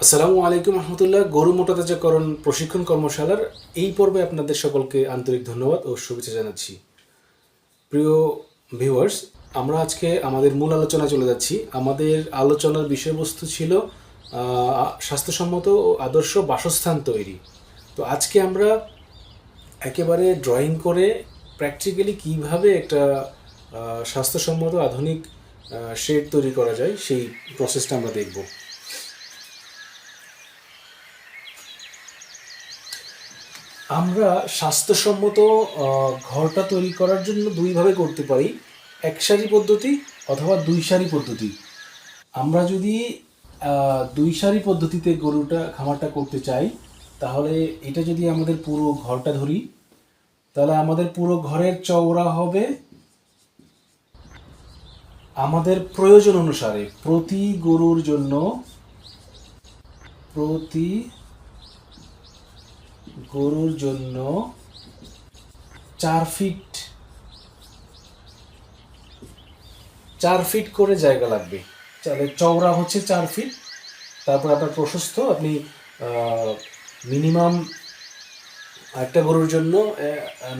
আসসালামু আলাইকুম রহমতুল্লাহ। গরু মোটাতাজাকরণ প্রশিক্ষণ কর্মশালার এই পর্বে আপনাদের সকলকে আন্তরিক ধন্যবাদ ও শুভেচ্ছা জানাচ্ছি। প্রিয় ভিউয়ার্স আমরা আজকে আমাদের মূল আলোচনা চলে যাচ্ছি। আমাদের আলোচনার বিষয়বস্তু ছিল স্বাস্থ্যসম্মত ও আদর্শ বাসস্থান তৈরি। তো আজকে আমরা একেবারে ড্রয়িং করে প্র্যাকটিক্যালি কীভাবে একটা স্বাস্থ্যসম্মত আধুনিক শেড তৈরি করা যায়, সেই প্রসেসটা আমরা দেখব। আমরা স্বাস্থ্যসম্মত ঘরটা তৈরি করার জন্য দুইভাবে করতে পারি। এক সারি পদ্ধতি অথবা দুই সারি পদ্ধতি। আমরা যদি দুই সারি পদ্ধতিতে গরুটা, খামারটা করতে চাই, তাহলে এটা যদি আমাদের পুরো ঘরটা ধরি, তাহলে আমাদের পুরো ঘরের চওড়া হবে আমাদের প্রয়োজন অনুসারে প্রতি গরুর জন্য প্রতি গরুর জন্য চার ফিট চার ফিট করে জায়গা লাগবে। তাহলে চওড়া হচ্ছে চার ফিট তারপর আপনার প্রশস্ত, আপনি মিনিমাম একটা গরুর জন্য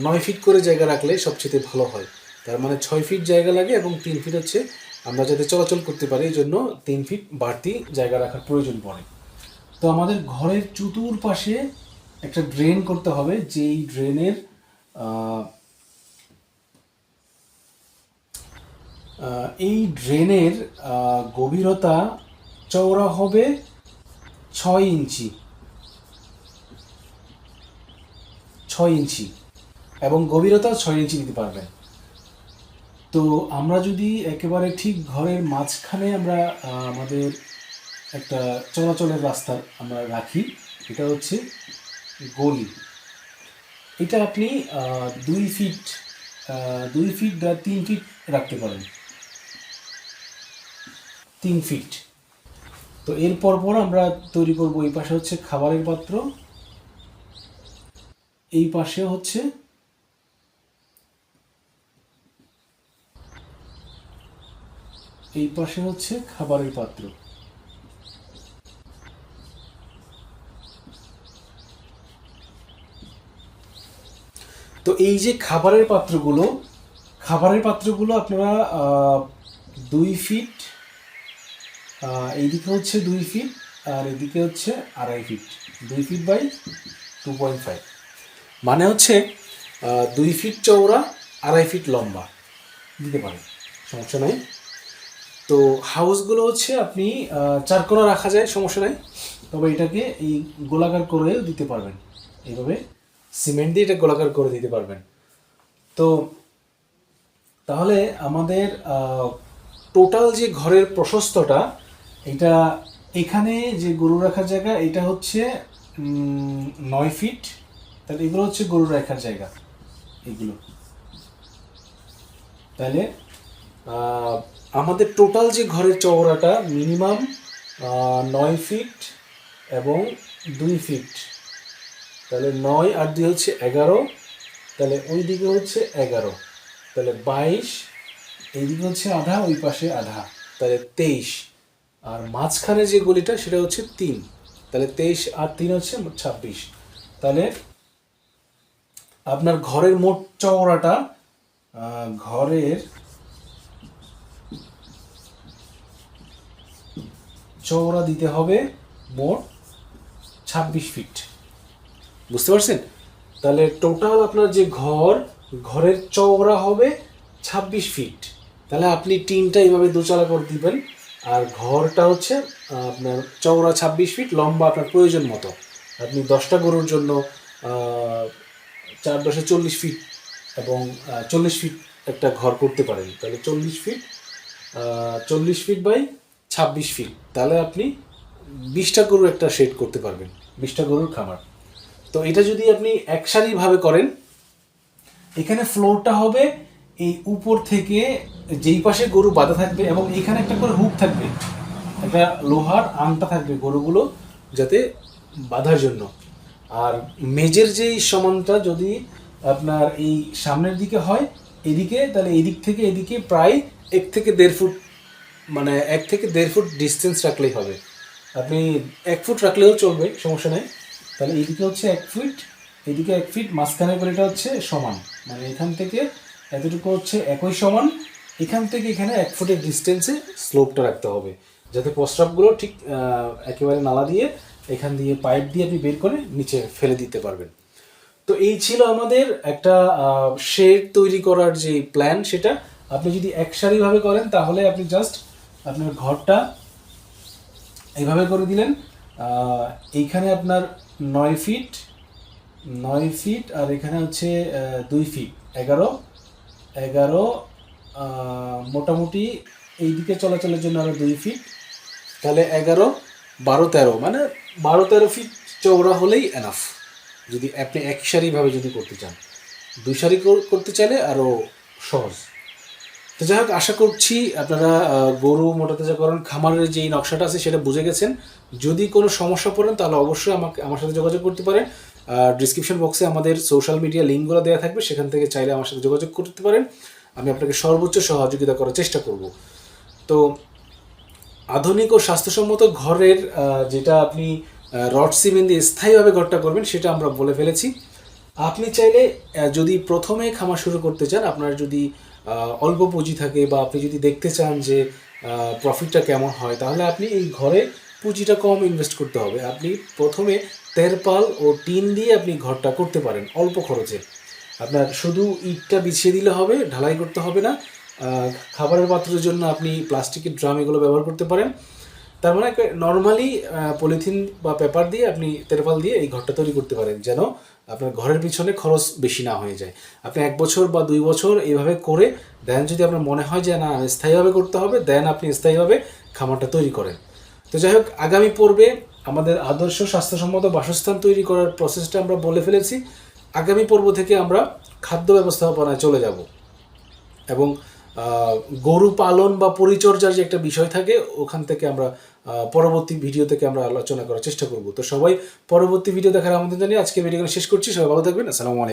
নয় ফিট করে জায়গা রাখলে সবচেয়ে ভালো হয়। তার মানে ছয় ফিট জায়গা লাগে এবং তিন ফিট হচ্ছে, আমরা যাতে চলাচল করতে পারি, এই জন্য তিন ফিট বাড়তি জায়গা রাখার প্রয়োজন পড়ে। তো আমাদের ঘরের চতুর পাশে একটা ড্রেন করতে হবে, যেই ড্রেনের এই ড্রেনের গভীরতা চওড়া হবে ছয় ইঞ্চি। ছয় ইঞ্চি। এবং গভীরতা ছয় ইঞ্চি দিতে পারবেন তো আমরা যদি একেবারে ঠিক ঘরের মাঝখানে আমরা আমাদের একটা চলাচলের রাস্তা আমরা রাখি, এটা হচ্ছে গলি। এটা আপনি দুই ফিট দুই ফিট বা তিন ফিট রাখতে পারেন। তিন ফিট তো এরপর পর আমরা তৈরি করব, এই পাশে হচ্ছে খাবারের পাত্র। এই পাশে হচ্ছে এই পাশে হচ্ছে খাবারের পাত্র। তো এই যে খাবারের পাত্রগুলো খাবারের পাত্রগুলো আপনারা দুই ফিট এইদিকে হচ্ছে দুই ফিট আর এদিকে হচ্ছে আড়াই ফিট। দুই feet by two point five. মানে হচ্ছে দুই ফিট চওড়া আড়াই ফিট লম্বা। দিতে পারেন সমস্যা নাই। তো হাউসগুলো হচ্ছে আপনি আহ, চার কোণা রাখা যায় সমস্যা নাই। তবে এটাকে এই গোলাকার করে দিতে পারবেন। এইভাবে সিমেন্ট দিয়ে এটা গোলাকার করে দিতে পারবেন। তো তাহলে আমাদের টোটাল যে ঘরের প্রশস্তটা, এটা এখানে যে গরু রাখার জায়গা, এটা হচ্ছে নয় ফিট তাহলে এগুলো হচ্ছে গরু রাখার জায়গা, এগুলো। তাহলে আমাদের টোটাল যে ঘরের চওড়াটা মিনিমাম নয় ফিট এবং দুই ফিট তাহলে নয় আর দুই হচ্ছে এগারো। তাহলে ওই দিকে হচ্ছে এগারো। তাহলে বাইশ এইদিকে হচ্ছে আধা, ওই পাশে আধা। তাহলে তেইশ। আর মাঝখানে যে গলিটা, সেটা হচ্ছে তিন। তাহলে তেইশ আর তিন হচ্ছে ছাব্বিশ। তাহলে আপনার ঘরের মোট চওড়াটা ঘরের চওড়া দিতে হবে মোট ছাব্বিশ ফিট। বুঝতে পারছেন? তাহলে টোটাল আপনার যে ঘর, ঘরের চওড়া হবে ছাব্বিশ ফিট তাহলে আপনি টিনটা এইভাবে দোচালা করে দিবেন, আর ঘরটা হচ্ছে আপনার চওড়া ছাব্বিশ ফিট লম্বা আপনার প্রয়োজন মতো। আপনি দশটা গরুর জন্য চার দশে চল্লিশ ফিট এবং চল্লিশ ফিট একটা ঘর করতে পারেন। তাহলে চল্লিশ ফিট চল্লিশ ফিট বাই ছাব্বিশ ফিট তাহলে আপনি বিশটা গরুর একটা শেড করতে পারবেন, বিশটা গরুর খামার। তো এটা যদি আপনি একসারিভাবে করেন, এখানে ফ্লোরটা হবে এই উপর থেকে যেই পাশে গরু বাঁধা থাকবে এবং এখানে একটা করে হুক থাকবে। একটা লোহার আংটা থাকবে গরুগুলো যাতে বাঁধার জন্য। আর মেজের যেই সমানটা যদি আপনার এই সামনের দিকে হয়, এদিকে, তাহলে এদিক থেকে এদিকে প্রায় এক থেকে দেড় ফুট মানে এক থেকে দেড় ফুট ডিস্টেন্স রাখলেই হবে। আপনি এক ফুট রাখলেও চলবে, সমস্যা নেই। তাহলে এদিকে হচ্ছে এক ফিট এদিকে এক ফিট মাঝখানে করে এটা হচ্ছে সমান। মানে এখান থেকে এতটুকু হচ্ছে একই সমান, এখান থেকে এখানে এক ফুটের ডিস্টেন্সে স্লোপটা রাখতে হবে। যাতে প্রস্রাবগুলো ঠিক একেবারে নালা দিয়ে, এখান দিয়ে পাইপ দিয়ে আপনি বের করে নিচে ফেলে দিতে পারবেন। তো এই ছিল আমাদের একটা শেড তৈরি করার যে প্ল্যান সেটা। আপনি যদি একসারিভাবে করেন, তাহলে আপনি জাস্ট আপনার ঘরটা এইভাবে করে দিলেন। এইখানে আপনার নয় ফিট নয় ফিট আর এখানে হচ্ছে দুই ফিট এগারো। এগারো মোটামুটি এই দিকে চলাচলের জন্য আরও দুই ফিট তাহলে এগারো, বারো, তেরো মানে বারো, তেরো ফিট চৌড়া হলেই এনাফ যদি আপনি এক সারিভাবে যদি করতে চান। দুই সারি করতে চাইলে আরও সহজ। তো যাই হোক, আশা করছি আপনারা গরু মোটাতাজাকরণ খামারের যে নকশাটা আছে সেটা বুঝে গেছেন। যদি কোনো সমস্যা পড়েন তাহলে অবশ্যই আমাকে, আমার সাথে যোগাযোগ করতে পারেন। ডিসক্রিপশন বক্সে আমাদের সোশ্যাল মিডিয়া লিঙ্কগুলো দেওয়া থাকবে, সেখান থেকে চাইলে আমার সাথে যোগাযোগ করতে পারেন। আমি আপনাকে সর্বোচ্চ সহযোগিতা করার চেষ্টা করব। তো আধুনিক ও স্বাস্থ্যসম্মত ঘরের যেটা আপনি রড সিমেন্ট দিয়ে স্থায়ীভাবে ঘরটা করবেন, সেটা আমরা বলে ফেলেছি। আপনি চাইলে যদি প্রথমে খামার শুরু করতে চান, আপনার যদি অল্প পুঁজি থাকে বা আপনি যদি দেখতে চান যে প্রফিটটা কেমন হয়, তাহলে আপনি এই ঘরে পুঁজিটা কম ইনভেস্ট করতে হবে। আপনি প্রথমে তেরপাল ও টিন দিয়ে আপনি ঘরটা করতে পারেন অল্প খরচে। আপনার শুধু ইটটা বিছিয়ে দিলে হবে, ঢালাই করতে হবে না। খাবারের পাত্রের জন্য আপনি প্লাস্টিকের ড্রাম এগুলো ব্যবহার করতে পারেন। তার মানে নর্মালি পলিথিন বা পেপার দিয়ে আপনি তেরপাল দিয়ে এই ঘরটা তৈরি করতে পারেন, যেন আপনার ঘরের পিছনে খরচ বেশি না হয়ে যায়। আপনি এক বছর বা দুই বছর এইভাবে করে দেন যদি আপনার মনে হয় যে না স্থায়ীভাবে করতে হবে দেন আপনি স্থায়ীভাবে খামারটা তৈরি করেন। তো যাই হোক, আগামী পর্বে আমাদের আদর্শ স্বাস্থ্যসম্মত বাসস্থান তৈরি করার প্রসেসটা আমরা বলে ফেলেছি। আগামী পর্ব থেকে আমরা খাদ্য ব্যবস্থাপনায় চলে যাব। এবং গরু পালন বা পরিচর্যার যে একটা বিষয় থাকে, ওখান থেকে আমরা পরবর্তী ভিডিও থেকে আমরা আলোচনা করার চেষ্টা করব। তো সবাই পরবর্তী ভিডিও দেখার আমন্ত্রণ জানিয়ে আজকে ভিডিও শেষ করছি। সবাই ভালো থাকবেন। আসসালামু আলাইকুম।